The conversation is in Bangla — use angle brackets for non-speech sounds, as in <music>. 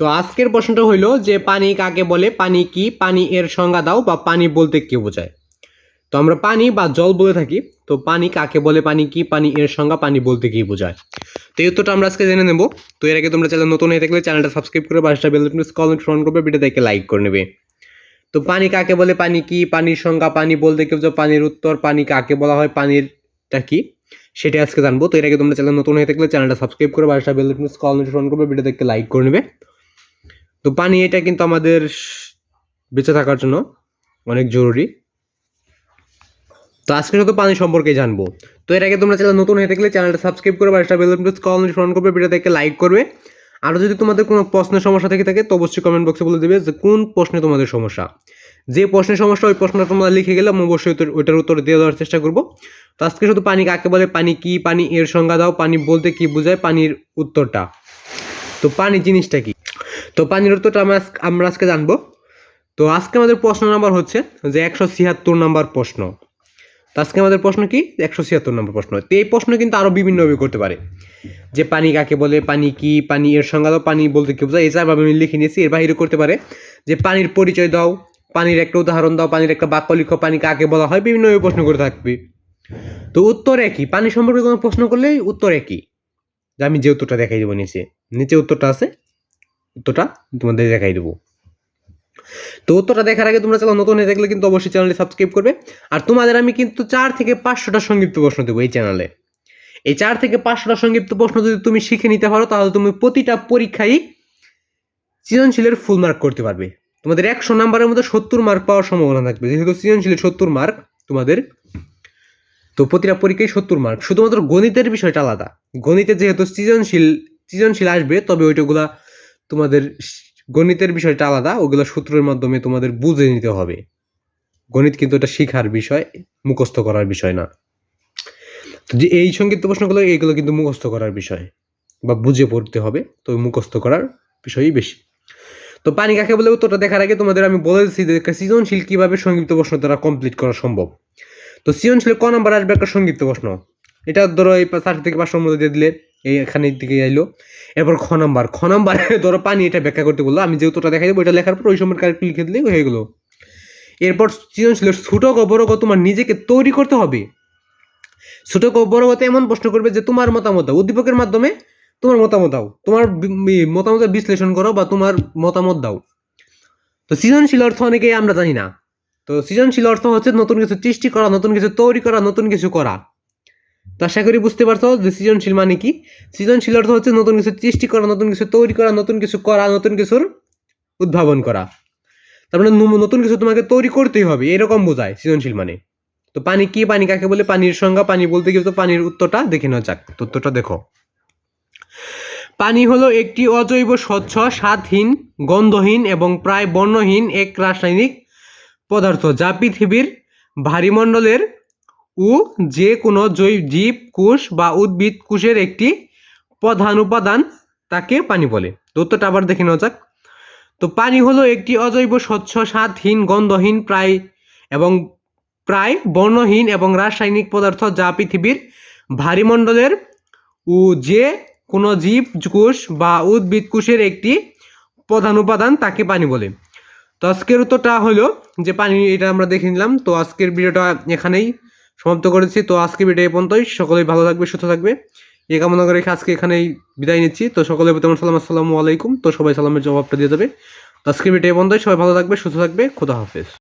তো আজকের প্রশ্নটা হইল যে পানি কাকে বলে? পানি কি? পানি এর সংজ্ঞা দাও বা পানি বলতে কি বোঝায়? তো আমরা পানি বা জল বলে থাকি। তো পানি কাকে বলে? পানি কি? পানি এর সংজ্ঞা পানি বলতে কি বোঝায়? তো এই উত্তরটা আমরা আজকে জেনে নেব। তো এর আগে তোমরা চ্যানেল নতুন হয়ে থাকলে চ্যানেলটা সাবস্ক্রাইব করে পাঁচটা বেল কমেন্ট ফোন করবে ভিডিও দেখে লাইক করে নেবে। তো পানি কাকে বলে? পানি কি? পানির সংজ্ঞা পানি বলতে কি বোঝায়? পানির উত্তর পানি কাকে বলা হয়? পানিরটা কি? সেটা আজকে জানব। তো এর আগে তোমরা চ্যানেল নতুন হয়ে থাকলে চ্যানেলটা সাবস্ক্রাইব করে পাঁচটা বেল কমেন্ট ফোন করবে ভিডিও দেখে লাইক করে নেবে। তো পানি এটা কিন্তু আমাদের বেঁচে থাকার জন্য অনেক জরুরি। তো আজকে শুধু পানি সম্পর্কে জানব। তো এর আগে তোমরা চ্যানেল নতুন হয়ে থাকলে চ্যানেলটা সাবস্ক্রাইব করবে আর বেল বাটন কমেন্ট ফোন করবে ভিডিও দেখে লাইক করবে। আরও যদি তোমাদের কোনো প্রশ্নের সমস্যা থেকে থাকে, তো অবশ্যই কমেন্ট বক্সে বলে দেবে যে কোন প্রশ্নে তোমাদের সমস্যা। যে প্রশ্নের সমস্যা ওই প্রশ্নটা তোমরা লিখে গেলে আমি অবশ্যই ওইটার উত্তর দিয়ে দেওয়ার চেষ্টা করব। তো আজকে শুধু পানি কাকে বলে পানি কি, পানি এর সংজ্ঞা দাও, পানি বলতে কি বোঝায়, পানির উত্তরটা। তো পানি জিনিসটা কি? তো পানির উত্তরটা আমরা আমরা আজকে জানব। তো আজকে আমাদের প্রশ্ন নাম্বার হচ্ছে যে একশো ছিয়াত্তর নাম্বার প্রশ্ন। তো আজকে আমাদের প্রশ্ন কি? একশো ছিয়াত্তর নম্বর প্রশ্ন। তো এই প্রশ্ন কিন্তু আরও বিভিন্নভাবে করতে পারে। যে পানি কাকে বলে, পানি কি, পানি এর সংজ্ঞা দাও, পানি বলতে কি বোঝায় এছাড়া আমি লিখে নিয়েছি। এর বাইরে করতে পারে। যে পানির পরিচয় দাও, পানির একটা উদাহরণ দাও, পানির একটা বাক্য লিখো, পানি কাকে বলা হয় বিভিন্নভাবে প্রশ্ন করে থাকবে। তো উত্তর একই। পানি সম্পর্কে কোনো প্রশ্ন করলেই উত্তর একই। যে আমি যে উত্তরটা দেখাই দেবো নিচে। উত্তরটা আছে। উত্তরটা তোমাদের দেখাই দেবো। তো উত্তরটা দেখার আগে তোমরা চ্যানেল নতুন হয়ে থাকলে কিন্তু অবশ্যই চ্যানেলটি সাবস্ক্রাইব করবে। আর তোমাদের আমি কিন্তু চার থেকে পাঁচশোটা সংক্ষিপ্ত প্রশ্ন দেবো এই চ্যানেলে। এই চার থেকে পাঁচশোটা সংক্ষিপ্ত প্রশ্ন যদি তুমি শিখে নিতে পারো, তাহলে তুমি প্রতিটা পরীক্ষায় সৃজনশীলের ফুল মার্ক করতে পারবে। তোমাদের একশো নাম্বারের মধ্যে সত্তর মার্ক পাওয়ার সম্ভাবনা থাকবে। যেহেতু সৃজনশীলের সত্তর মার্ক তোমাদের, তো প্রতিটা পরীক্ষায় সত্তর মার্ক শুধুমাত্র গণিতের বিষয়টা আলাদা। গণিতে যেহেতু সৃজনশীল সৃজনশীল আসবে, তবে ওইটাগুলা তোমাদের গণিতের বিষয়টা আলাদা, ওগুলো সূত্রের মাধ্যমে তোমাদের বুঝে নিতে হবে। গণিত কিন্তু এটা শিখার বিষয়, মুখস্থ করার বিষয় না। তো যে এই সংক্ষিপ্ত প্রশ্নগুলো এইগুলো কিন্তু মুখস্থ করার বিষয় বা বুঝে পড়তে হবে, তো মুখস্থ করার বিষয়ই বেশি। তো পানি কাকে বলে? উত্তরটা দেখার আগে তোমাদের আমি বলে দিচ্ছি যে সৃজনশীল কীভাবে সংক্ষিপ্ত প্রশ্ন দ্বারা কমপ্লিট করা সম্ভব। তো সৃজনশীলে ক নাম্বার আসবে একটা সংক্ষিপ্ত প্রশ্ন? এটা ধরো এই চার থেকে পাঁচশোর মধ্যে দিয়ে দিলে এই এখানে দিকে আইলো। এরপর খ নাম্বার। খ নাম্বারে <laughs> ধরো পানি এটা ব্যাখ্যা করতে বলল। আমি যে উত্তরটা দেখাই দেবো এটা লেখার পর ওই সময় কারেক্ট লিখে দিলেই হয়ে গেলো। এরপর সৃজনশীল ছোট বড় তোমার নিজেকে তৈরি করতে হবে। ছোট কতে এমন প্রশ্ন করবে যে, তোমার মতামত দাও। উদ্দীপকের মাধ্যমে, তোমার মতামত দাও। তোমার মতামত বিশ্লেষণ করো বা তোমার মতামত দাও। তো সৃজনশীল অর্থ অনেকেই আমরা জানি না। তো সৃজনশীল অর্থ হচ্ছে নতুন কিছু সৃষ্টি করা, নতুন কিছু তৈরি করা, নতুন কিছু করা। তো আশা করি বুঝতে পারছ যে সৃজনশীল মানে কি? সৃজনশীল অর্থ হচ্ছে নতুন কিছু সৃষ্টি করা, নতুন কিছু তৈরি করা, নতুন কিছু করা, নতুন কিছুর উদ্ভাবন করা। তার মানে নতুন কিছু তোমাকে তৈরি করতেই হবে, এরকম বোঝায় সৃজনশীল মানে। তো পানি কি, পানি কাকে বলে? পানির সংজ্ঞা, পানি বলতে গেলে তো পানির উত্তরটা দেখে নেওয়া যাক উত্তরটা দেখো। পানি হলো একটি অজৈব, স্বচ্ছ, স্বাদহীন, গন্ধহীন এবং প্রায় বর্ণহীন এক রাসায়নিক পদার্থ যা পৃথিবীর ভারীমণ্ডলের ও যে কোনো জৈব জীব কোষ বা উদ্ভিদ কোষের একটি প্রধান উপাদান তাকে পানি বলে। তো উত্তরটা আবার দেখে নেওয়া যাক। তো পানি হলো একটি অজৈব, স্বচ্ছ, স্বাদহীন, গন্ধহীন প্রায় এবং প্রায় বর্ণহীন এবং রাসায়নিক পদার্থ যা পৃথিবীর ভারীমণ্ডলের ও যে কোনো জীব কোষ বা উদ্ভিদ কোষের একটি প্রধান উপাদান তাকে পানি বলে। তো আজকের উত্তরটা হলো যে পানি এটা আমরা দেখে নিলাম। তো আজকের ভিডিওটা এখানেই। সমাপ্ত করেছি। তো আজকে ভিডিও পর্যন্তই। সকলেই ভালো থাকবে, সুস্থ থাকবে। এ কামনা করে আজকে এখানেই বিদায় নিচ্ছি। তো সকলে তোমার সালাম, আসসালামু আলাইকুম। তো সবাই সালামের জবাবটা দিয়ে দেবে আজকে ভিডিও পর্যন্তই। সবাই ভালো থাকবে, সুস্থ থাকবে। খোদা হাফেজ।